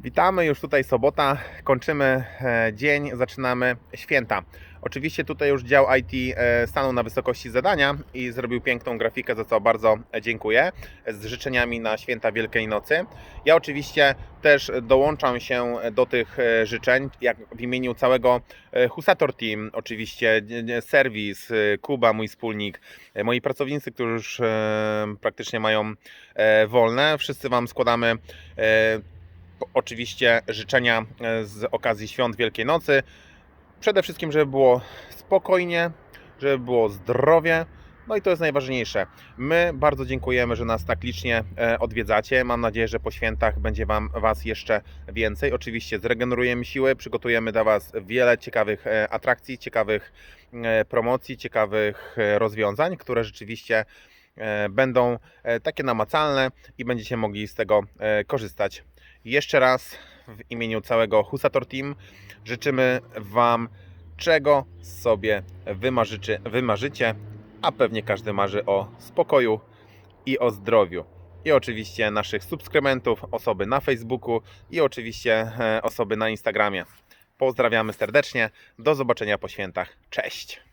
Witamy, już tutaj sobota, kończymy e, dzień, zaczynamy święta. Oczywiście tutaj już dział IT e, stanął na wysokości zadania i zrobił piękną grafikę, za co bardzo dziękuję, z życzeniami na święta Wielkiej Nocy. Ja oczywiście też dołączam się do tych e, życzeń, jak w imieniu całego e, Husator Team, oczywiście e, e, serwis, e, Kuba, mój wspólnik, e, moi pracownicy, którzy już e, praktycznie mają e, wolne. Wszyscy Wam składamy e, oczywiście życzenia e, z okazji świąt Wielkiej Nocy. Przede wszystkim, żeby było spokojnie, żeby było zdrowie. No i to jest najważniejsze. My bardzo dziękujemy, że nas tak licznie e, odwiedzacie. Mam nadzieję, że po świętach będzie wam, Was jeszcze więcej. Oczywiście zregenerujemy siły, przygotujemy dla Was wiele ciekawych e, atrakcji, ciekawych promocji, ciekawych rozwiązań, które rzeczywiście będą takie namacalne i będziecie mogli z tego korzystać. Jeszcze raz w imieniu całego Husator Team życzymy Wam, czego sobie wymarzycie, wymarzycie, a pewnie każdy marzy o spokoju i o zdrowiu. I oczywiście naszych subskrybentów, osoby na Facebooku i oczywiście e, osoby na Instagramie. Pozdrawiamy serdecznie. Do zobaczenia po świętach. Cześć!